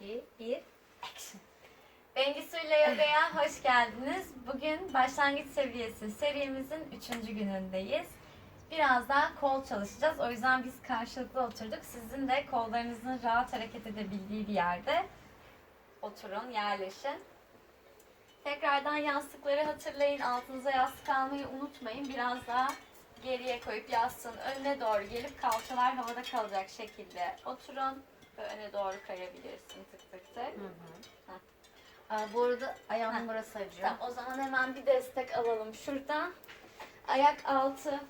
2, 1. Bengisu ile Yoga'ya hoş geldiniz. Bugün başlangıç seviyesi serimizin 3. günündeyiz. Biraz daha kol çalışacağız. O yüzden biz karşılıklı oturduk. Sizin de kollarınızın rahat hareket edebildiği bir yerde oturun, yerleşin. Tekrardan yastıkları hatırlayın. Altınıza yastık almayı unutmayın. Biraz daha geriye koyup yastığın önüne doğru gelip kalçalar havada kalacak şekilde oturun. Öne doğru kayabilirsin tık tık tık. Aa, bu arada ayağımın Ha. burası acıyor. Tamam, o zaman hemen bir destek alalım şuradan. Ayak altı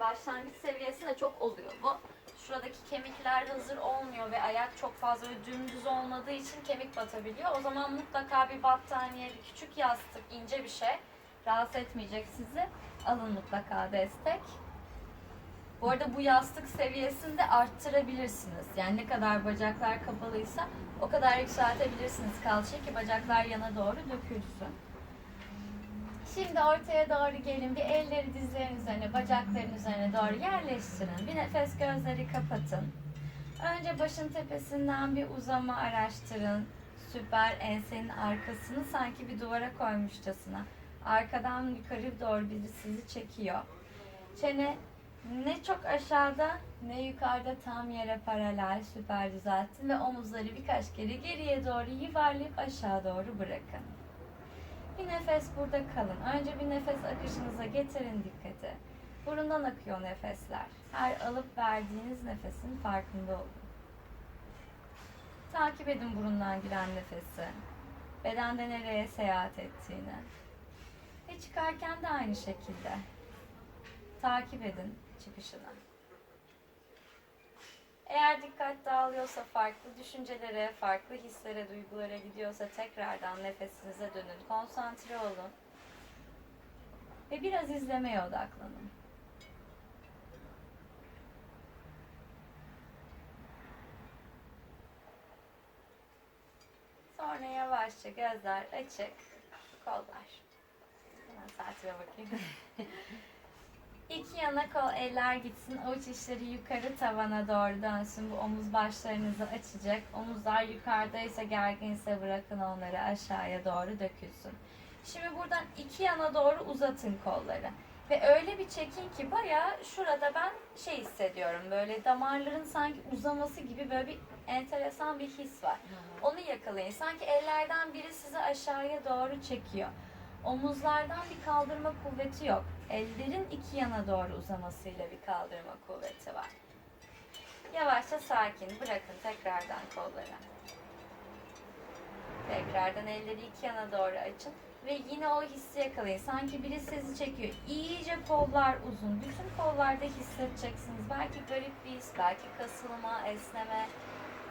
başlangıç seviyesinde çok oluyor bu. Şuradaki kemikler hazır olmuyor ve ayak çok fazla dümdüz olmadığı için kemik batabiliyor. O zaman mutlaka bir battaniye, bir küçük yastık, ince bir şey rahatsız etmeyecek sizi. Alın mutlaka destek. Bu arada bu yastık seviyesini de arttırabilirsiniz. Yani ne kadar bacaklar kapalıysa o kadar yükseltebilirsiniz kalçayı ki bacaklar yana doğru dökülsün. Şimdi ortaya doğru gelin. Bir elleri dizlerin üzerine, bacakların üzerine doğru yerleştirin. Bir nefes gözleri kapatın. Önce başın tepesinden bir uzama araştırın. Süper ensenin arkasını sanki bir duvara koymuşçasına. Arkadan yukarı doğru biri sizi çekiyor. Çene ne çok aşağıda ne yukarıda tam yere paralel süper düzelttin ve omuzları birkaç kere geriye doğru yuvarlayıp aşağı doğru bırakın. Bir nefes burada kalın. Önce bir nefes akışınıza getirin dikkati. Burundan akıyor nefesler. Her alıp verdiğiniz nefesin farkında olun. Takip edin burundan giren nefesi. Bedende nereye seyahat ettiğini. Ve çıkarken de aynı şekilde. Takip edin çıkışını. Eğer dikkat dağılıyorsa farklı düşüncelere, farklı hislere, duygulara gidiyorsa tekrardan nefesinize dönün. Konsantre olun. Ve biraz izlemeye odaklanın. Sonra yavaşça gözler açık, kollar. Hemen saatime bakayım. İki yana kol eller gitsin. Avuç içleri yukarı tavana doğru dönsün. Bu omuz başlarınızı açacak. Omuzlar yukarıdaysa gerginse bırakın onları aşağıya doğru dökülsün. Şimdi buradan iki yana doğru uzatın kolları. Ve öyle bir çekin ki bayağı şurada ben şey hissediyorum. Böyle damarların sanki uzaması gibi böyle bir enteresan bir his var. Onu yakalayın. Sanki ellerden biri sizi aşağıya doğru çekiyor. Omuzlardan bir kaldırma kuvveti yok. Ellerin iki yana doğru uzamasıyla bir kaldırma kuvveti var. Yavaşça sakin bırakın tekrardan kolları. Tekrardan elleri iki yana doğru açın ve yine o hissi yakalayın. Sanki biri sizi çekiyor. İyice kollar uzun. Bütün kollarda hissedeceksiniz. Belki garip bir his, belki kasılma, esneme.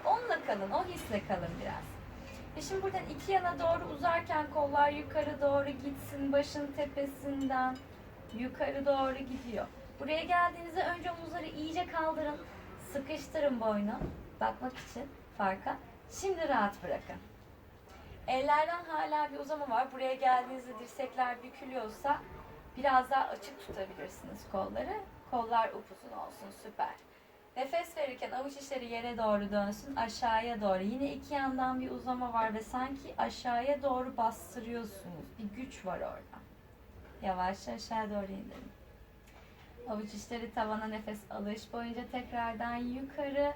Onunla kalın, o hisle kalın biraz. Ve şimdi buradan iki yana doğru uzarken kollar yukarı doğru gitsin. Başın tepesinden yukarı doğru gidiyor. Buraya geldiğinizde önce omuzları iyice kaldırın. Sıkıştırın boynu. Bakmak için farka. Şimdi rahat bırakın. Ellerden hala bir uzama var. Buraya geldiğinizde dirsekler bükülüyorsa biraz daha açık tutabilirsiniz kolları. Kollar upuzun olsun. Süper. Nefes verirken avuç içleri yere doğru dönsün, aşağıya doğru. Yine iki yandan bir uzama var ve sanki aşağıya doğru bastırıyorsunuz. Bir güç var orada. Yavaşça aşağı doğru indirin. Avuç içleri tavana nefes alış boyunca tekrardan yukarı.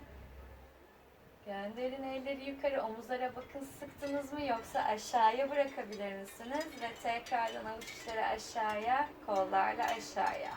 Gönderin elleri yukarı. Omuzlara bakın sıktınız mı yoksa aşağıya bırakabilir misiniz? Ve tekrardan avuç içleri aşağıya, kollarla aşağıya.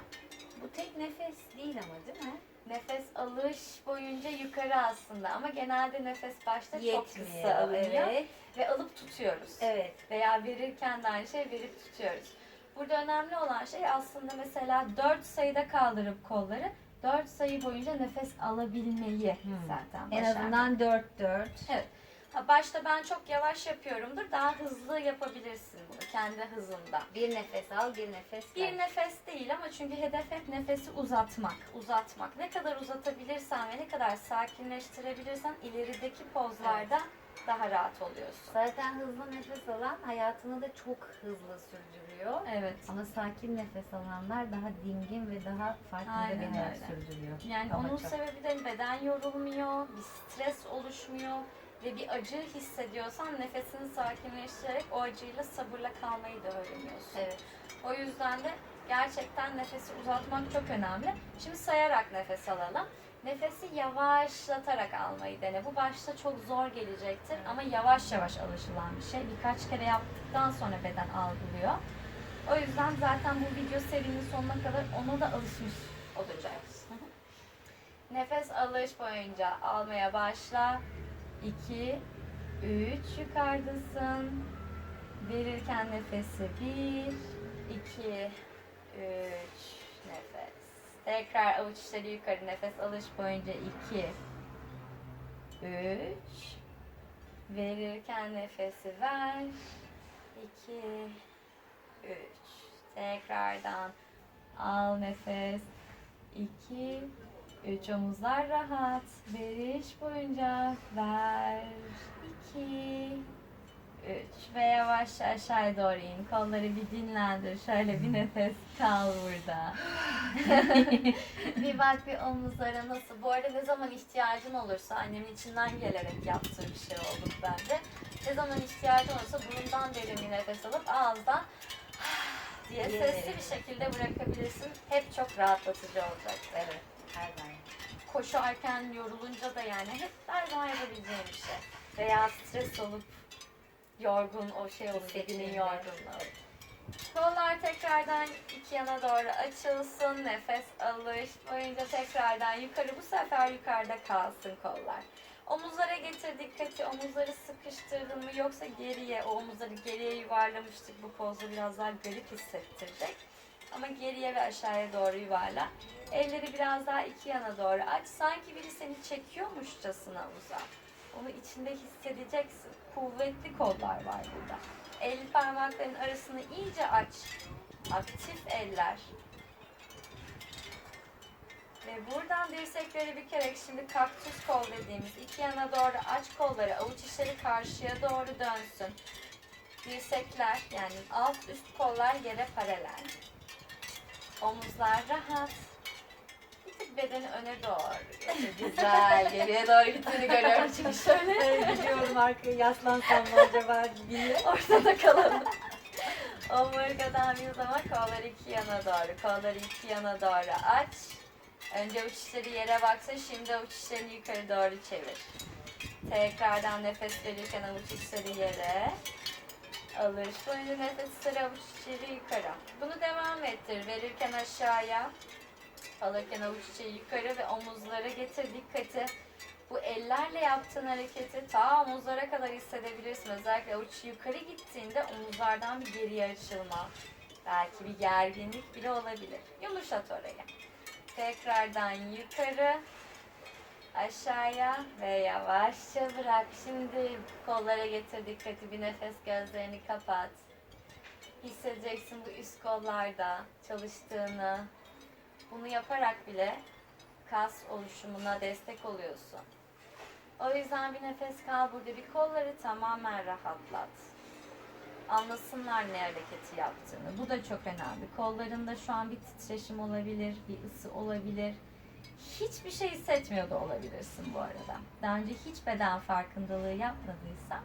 Bu tek nefes değil ama değil mi? Nefes alış boyunca yukarı aslında ama genelde nefes başta çok kısa alınıyor evet. ve alıp tutuyoruz. Evet. Veya verirken de aynı şey verip tutuyoruz. Burada önemli olan şey aslında mesela 4 sayıda kaldırıp kolları 4 sayı boyunca nefes alabilmeyi zaten En başarmak. azından 4 4. Evet. Ha, başta ben çok yavaş yapıyorumdur. Daha hızlı yapabilirsin bunu kendi hızında. Bir nefes al, bir nefes ver. Bir nefes değil ama çünkü hedef hep nefesi uzatmak, uzatmak. Ne kadar uzatabilirsen ve ne kadar sakinleştirebilirsen ilerideki pozlarda daha rahat oluyorsun. Zaten hızlı nefes alan hayatını da çok hızlı sürdürüyor. Evet. Ama sakin nefes alanlar daha dingin ve daha farklı Aynen bedenler öyle. sürdürüyor. Yani Ama onun çok. sebebi de beden yorulmuyor, bir stres oluşmuyor ve bir acı hissediyorsan nefesini sakinleştirerek o acıyla sabırla kalmayı da öğreniyorsun. Evet. O yüzden de gerçekten nefesi uzatmak çok önemli. Şimdi sayarak nefes alalım. Nefesi yavaşlatarak almayı dene. Bu başta çok zor gelecektir ama yavaş yavaş alışılan bir şey. Birkaç kere yaptıktan sonra beden algılıyor. O yüzden zaten bu video serinin sonuna kadar ona da alışmış olacağız. Nefes alış boyunca almaya başla. 2, 3 yukarıdasın. Verirken nefesi 1, 2, 3 nefes. Tekrar avuç içleri yukarı nefes alış boyunca 2, 3. Verirken nefesi ver. 2, 3. Tekrardan al nefes. 2, 3 omuzlar rahat. Veriş boyunca ver. 2, 3 ve yavaşça aşağıya doğru in. Kolları bir dinlendir. Şöyle bir nefes kal burada. bir bak bir omuzlara nasıl. Bu arada ne zaman ihtiyacın olursa annemin içinden gelerek yaptığı bir şey oldu bende. Ne zaman ihtiyacın olursa burundan derin bir nefes alıp ağızdan diye sesli bir şekilde bırakabilirsin. Hep çok rahatlatıcı olacak. Evet. Her daim. Koşarken yorulunca da yani hep her zaman yapabileceğim bir şey. Veya stres olup yorgun o şey olur dediğin yorgunluğu. Kollar tekrardan iki yana doğru açılsın. Nefes alış boyunca tekrardan yukarı. Bu sefer yukarıda kalsın kollar. Omuzlara getir dikkati. Omuzları sıkıştırdın mı yoksa geriye, o omuzları geriye yuvarlamıştık. Bu pozda biraz daha garip hissettirecek. Ama geriye ve aşağıya doğru yuvarla. Elleri biraz daha iki yana doğru aç. Sanki biri seni çekiyormuşçasına uzat. Onu içinde hissedeceksin. Kuvvetli kollar var burada. El parmakların arasını iyice aç. Aktif eller. Ve buradan dirsekleri bükerek şimdi kaktüs kol dediğimiz iki yana doğru aç kolları. Avuç içleri karşıya doğru dönsün. Dirsekler yani alt üst kollar yere paralel. Omuzlar rahat. Bedeni öne doğru. Güzel. Geriye doğru gittiğini görüyorum çünkü şöyle. Gidiyorum arkaya yaslansam mı acaba diye. Ortada kalalım. Omurgadan bir zaman kolları iki yana doğru. Kolları iki yana doğru aç. Önce avuç içleri yere baksın. Şimdi avuç içlerini yukarı doğru çevir. Tekrardan nefes verirken avuç içleri yere. Alış boyunca nefes içeri avuç yukarı. Bunu devam ettir. Verirken aşağıya. Alırken avuç içi yukarı ve omuzlara getir dikkati. Bu ellerle yaptığın hareketi ta omuzlara kadar hissedebilirsin. Özellikle avuç yukarı gittiğinde omuzlardan bir geriye açılma. Belki bir gerginlik bile olabilir. Yumuşat orayı. Tekrardan yukarı, aşağıya ve yavaşça bırak. Şimdi kollara getir dikkati. Bir nefes gözlerini kapat. Hissedeceksin bu üst kollarda çalıştığını. Bunu yaparak bile kas oluşumuna destek oluyorsun. O yüzden bir nefes kal burada. Bir kolları tamamen rahatlat. Anlasınlar ne hareketi yaptığını. Bu da çok önemli. Kollarında şu an bir titreşim olabilir, bir ısı olabilir. Hiçbir şey hissetmiyor da olabilirsin bu arada. Daha önce hiç beden farkındalığı yapmadıysan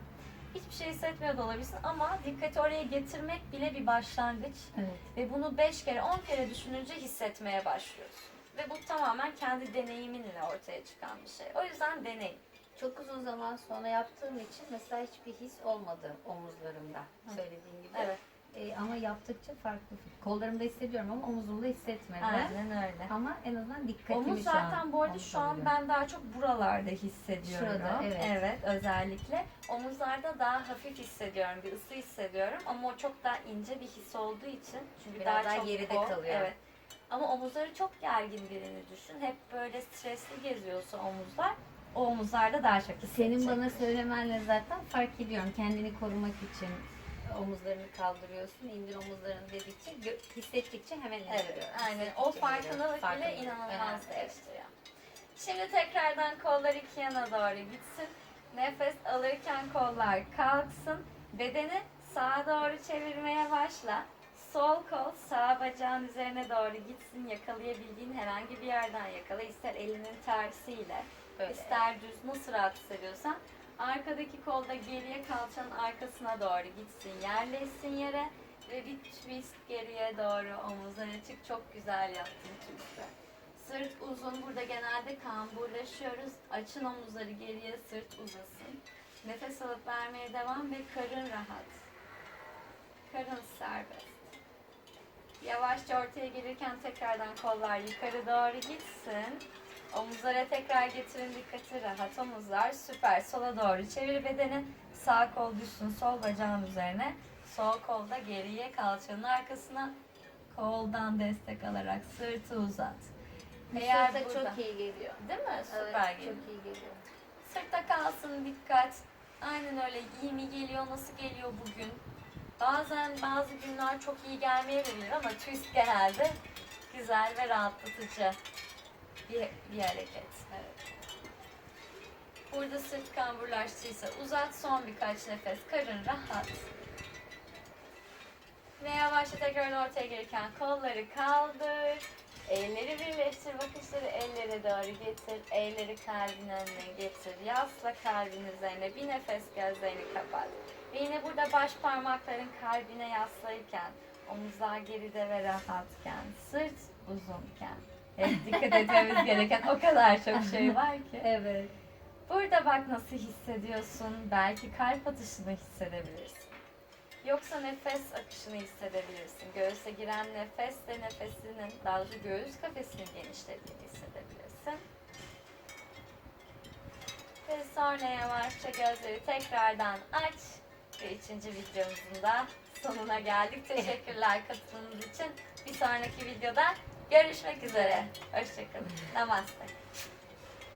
hiçbir şey hissetmiyor da olabilirsin ama dikkati oraya getirmek bile bir başlangıç. Evet. Ve bunu 5 kere 10 kere düşününce hissetmeye başlıyorsun. Ve bu tamamen kendi deneyiminle ortaya çıkan bir şey. O yüzden deneyin. Çok uzun zaman sonra yaptığım için mesela hiçbir his olmadı omuzlarımda. Söylediğim gibi. Evet. Ee, ama yaptıkça farklı. Kollarımda hissediyorum ama omuzumda hissetmedim. Aynen öyle. Ama en azından dikkatimi Omuz şu an zaten bu arada şu an ben daha çok buralarda hissediyorum. Şurada, evet. özellikle. Omuzlarda daha hafif hissediyorum, bir ısı hissediyorum ama o çok daha ince bir his olduğu için çünkü Biraz daha çok geride kol, kalıyor. Evet. Ama omuzları çok gergin birini düşün. Hep böyle stresli geziyorsa omuzlar, o omuzlarda daha çok Senin bana söylemenle zaten fark ediyorum. Kendini korumak için omuzlarını kaldırıyorsun, indir omuzlarını dedikçe, hissettikçe hemen Evet, indiriyorum. aynen. Hissettikçe O farkındalık bile inanılmaz Evet. değiştiriyor. Şimdi tekrardan kollar iki yana doğru gitsin. Nefes alırken kollar kalksın. Bedeni sağa doğru çevirmeye başla. Sol kol sağ bacağın üzerine doğru gitsin. Yakalayabildiğin herhangi bir yerden yakala. İster elinin tersiyle, Böyle. ister düz nasıl rahat hissediyorsan Arkadaki kolda geriye kalçanın arkasına doğru gitsin. Yerleşsin yere. Ve bir twist geriye doğru omuzlar açık. Çok güzel yaptın twist'i. Sırt uzun. Burada genelde kamburlaşıyoruz. Açın omuzları geriye sırt uzasın. Nefes alıp vermeye devam ve karın rahat. Karın serbest. Yavaşça ortaya gelirken tekrardan kollar yukarı doğru gitsin. Omuzlara tekrar getirin dikkati rahat omuzlar. Süper. Sola doğru çevir bedeni. Sağ kol düşsün sol bacağın üzerine. Sol kolda geriye kalçanın arkasına koldan destek alarak sırtı uzat. Eğer Eğer burada- çok iyi geliyor. Değil mi? Evet, Süper geliyor. çok iyi geliyor. Sırtta kalsın dikkat. Aynen öyle. İyi mi geliyor, nasıl geliyor bugün? Bazen bazı günler çok iyi gelmeyebilir ama twist genelde güzel ve rahatlatıcı bir, bir hareket. Evet. Burada sırt kamburlaştıysa uzat son birkaç nefes. Karın rahat. Ve yavaşça tekrar ortaya gelirken kolları kaldır. Elleri birleştir, bakışları ellere doğru getir. Elleri kalbin önüne getir. Yasla kalbin üzerine. Bir nefes gözlerini kapat. Ve yine burada baş parmakların kalbine yaslayırken, omuzlar geride ve rahatken, sırt uzunken. Hep dikkat etmemiz gereken o kadar çok şey var ki. Evet. Burada bak nasıl hissediyorsun. Belki kalp atışını hissedebilirsin. Yoksa nefes akışını hissedebilirsin. Göğüse giren nefesle nefesinin, daha doğrusu göğüs kafesinin genişlediğini hissedebilirsin. Ve sonra yavaşça gözleri tekrardan aç. Ve üçüncü videomuzun da sonuna geldik. Teşekkürler katılımınız için. Bir sonraki videoda görüşmek üzere. Hoşçakalın. Namaste.